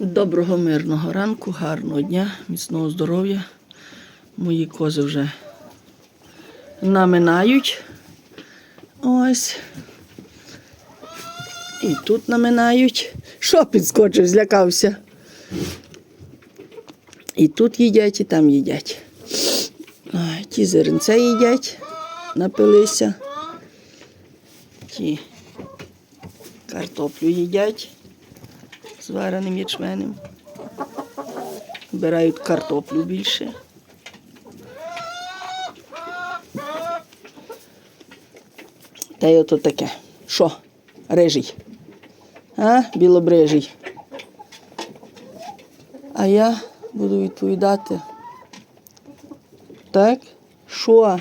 Доброго мирного ранку, гарного дня, міцного здоров'я. Мої кози вже наминають. Ось. І тут наминають. Що підскочив, злякався. І тут їдять, і там їдять. Ті зеренце їдять, напилися. Ті картоплю їдять з вареним ячменем. Вбирають картоплю більше. Та й ото таке. Що? Рижий? А? Білобрижий. А я буду відповідати. Так? Що?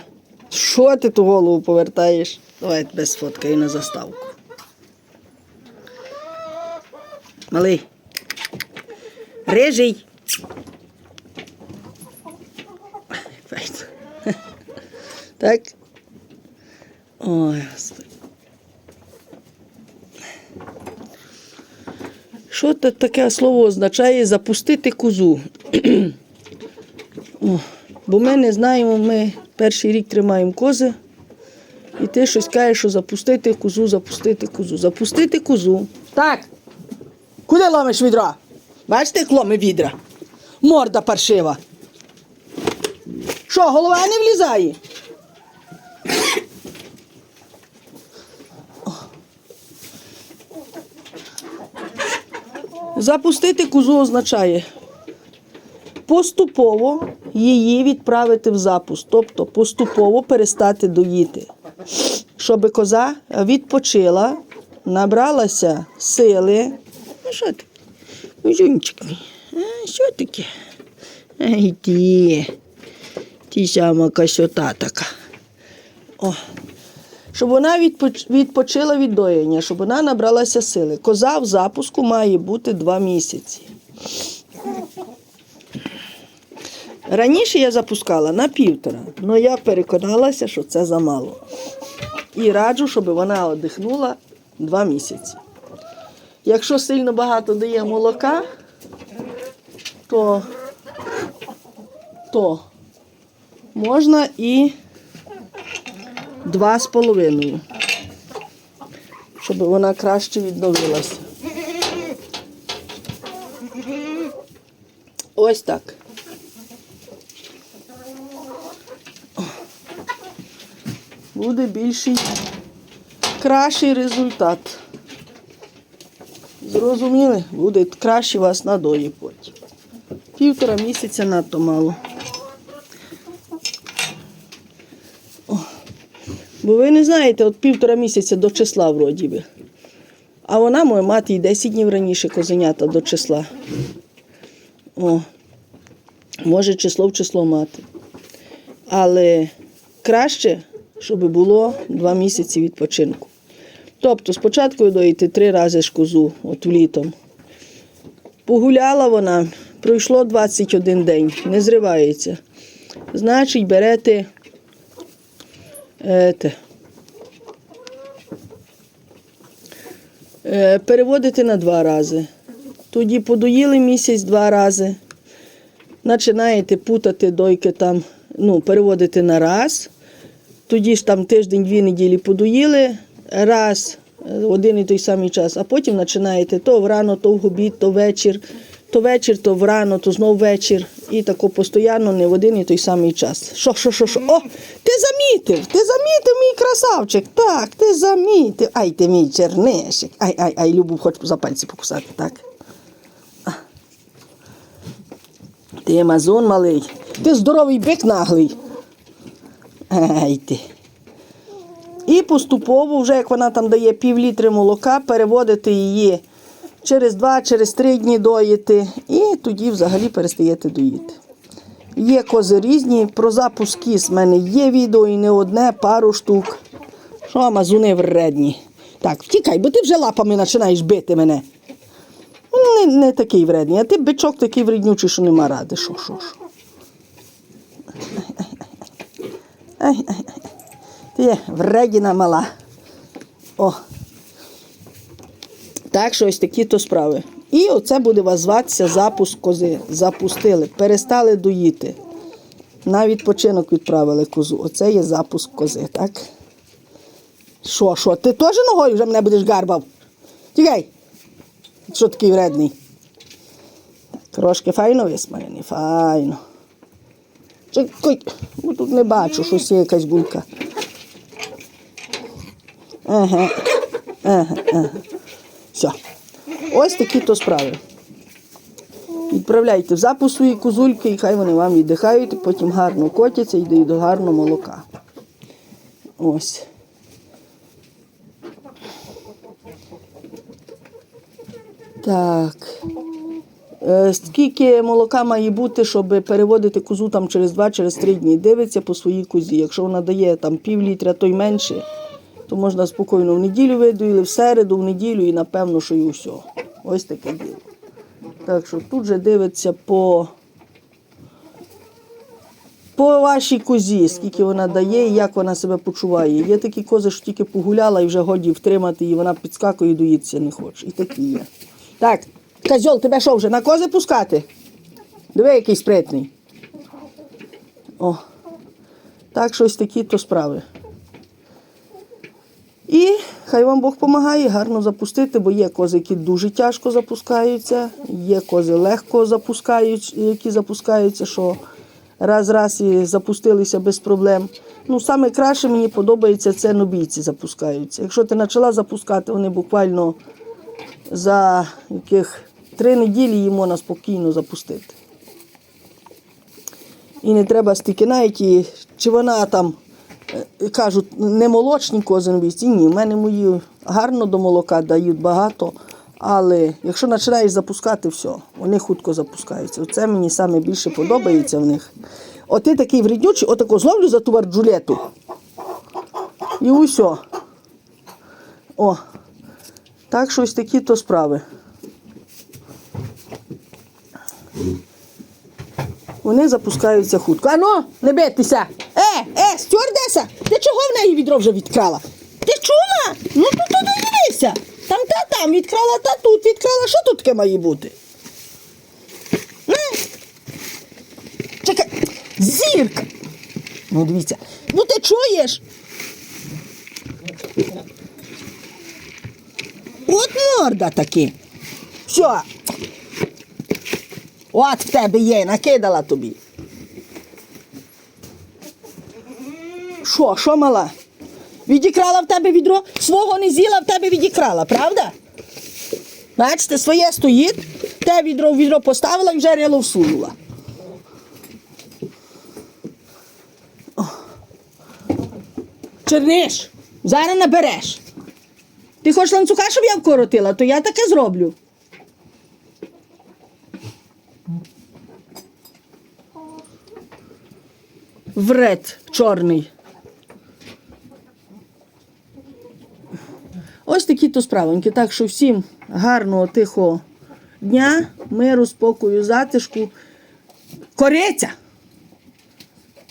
Що ти ту голову повертаєш? Давай тебе сфоткаю на заставку. Малий. Рижий. Так. Ой, господи. Що це таке слово означає запустити козу? О, бо ми не знаємо, ми перший рік тримаємо кози. І ти щось кажеш, що запустити козу, запустити козу. Запустити козу. Так. Куди ломиш відра? Бачите, як ломи відра? Морда паршива. Що, голова не влізає? Запустити козу означає поступово її відправити в запуск, тобто поступово перестати доїти, щоб коза відпочила, набралася сили. Ну, що таке? Жунчик мій, а, що таке? Ай ти, ти сама косота така. О. Щоб вона відпочила від доєння, щоб вона набралася сили. Коза в запуску має бути два місяці. Раніше я запускала на півтора, але я переконалася, що це замало. І раджу, щоб вона одихнула два місяці. Якщо сильно багато дає молока, то, то можна і два з половиною, щоб вона краще відновилася. Ось так. Буде більший, кращий результат. Зрозуміли? Буде краще вас надої потім. Півтора місяця надто мало. О. Бо ви не знаєте, от півтора місяця до числа вроді би. А вона може мати і 10 днів раніше козенята до числа. О. Може число в число мати. Але краще, щоб було два місяці відпочинку. Тобто спочатку доїти три рази ж козу, от літом. Погуляла вона, пройшло 21 день, не зривається. Значить, берете е, те, е, переводите на два рази. Тоді подоїли місяць два рази. Починаєте путати дойки там, ну, переводити на раз. Тоді ж там тиждень-дві неділі подоїли, раз, е, один і той самий час, а потім починаєте то врано, то в обід, то вечір, то вечір, то врано, то знов вечір. І тако постійно не в один і той самий час. Що, що, що, що? О, ти замітив, ти замітив, мій красавчик. Так, ти замітив. Ай, ти мій чернишик. Ай, ай, ай, Любу, хоч за пальці покусати, так. Ти Амазон малий, ти здоровий бик наглий. Ай ти. І поступово, вже як вона там дає пів літри молока, переводити її через два, через три дні доїти, і тоді взагалі перестаєте доїти. Є кози різні, про запуск кіз в мене є відео і не одне, пару штук. Що амазуни вредні. Так, втікай, бо ти вже лапами починаєш бити мене. Не, не такий вредний, а ти бичок такий вреднючий, що нема ради. Що, що, що. Ти вредіна мала. О. Так що ось такі то справи. І оце буде зватися запуск кози. Запустили, перестали доїти. На відпочинок відправили козу. Оце є запуск кози, так? Що, що? Ти теж ногою вже мене будеш гарбав? Тікай. Що такий вредний? Трошки файно висмарений, файно. Чекай, тут не бачу, щось є якась гулька. Все. Ось такі то справи. Відправляйте в запуск свої козульки, і хай вони вам віддихають, потім гарно котяться і дають до гарного молока. Ось. Так. Е, Скільки молока має бути, щоб переводити козу там через 2 через дні? Дивиться по своїй козі. Якщо вона дає там пів літра, то й менше, то можна спокійно в неділю видоїли, в середу, в неділю і напевно, що і все. Ось таке діло. Так що тут же дивиться по, по вашій козі, скільки вона дає і як вона себе почуває. Є такі кози, що тільки погуляла і вже годі втримати, і вона підскакує і доїтися не хоче. І такі є. Так, козьол, тебе що вже на кози пускати? Диви, який спритний. О. Так, щось такі то справи. Хай вам Бог допомагає гарно запустити, бо є кози, які дуже тяжко запускаються, є кози легко запускають, які запускаються, що раз-раз і запустилися без проблем. Ну, саме краще мені подобається це нобійці запускаються. Якщо ти почала запускати, вони буквально за яких три неділі її можна спокійно запустити. І не треба стільки навіть, і, чи вона там кажуть, не молочні кози новісті. Ні, в мене мої гарно до молока дають багато. Але якщо починаєш запускати, все, вони хутко запускаються. Оце мені саме більше подобається в них. От ти такий вреднючий, отако зловлю за ту варджулету. І усе. О. Так що ось такі то справи. Вони запускаються хутко. Ану, не бийтеся! Е, е, стюардеса! Ти чого неї відро вже відкрала? Ти чула? Ну тут туди дивися. Там та там відкрала, та тут відкрала. Що тут таке має бути? Не? Чекай, зірка. Ну дивіться. Ну ти чуєш? От морда таки. Все. От в тебе є, накидала тобі. Що, що мала? Відікрала в тебе відро? Свого не з'їла, в тебе відікрала, правда? Бачите, своє стоїть, те відро в відро поставила і вже рило всунула. Черниш, зараз набереш. Ти хочеш ланцюга, щоб я вкоротила, то я таке зроблю. Вред чорний. Ось такі то справоньки. Так що всім гарного, тихого дня, миру, спокою, затишку, кориця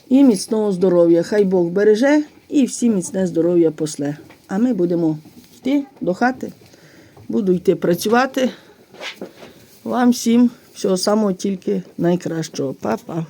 і міцного здоров'я. Хай Бог береже і всім міцне здоров'я после. А ми будемо йти до хати. Буду йти працювати. Вам всім всього самого тільки найкращого. Па-па.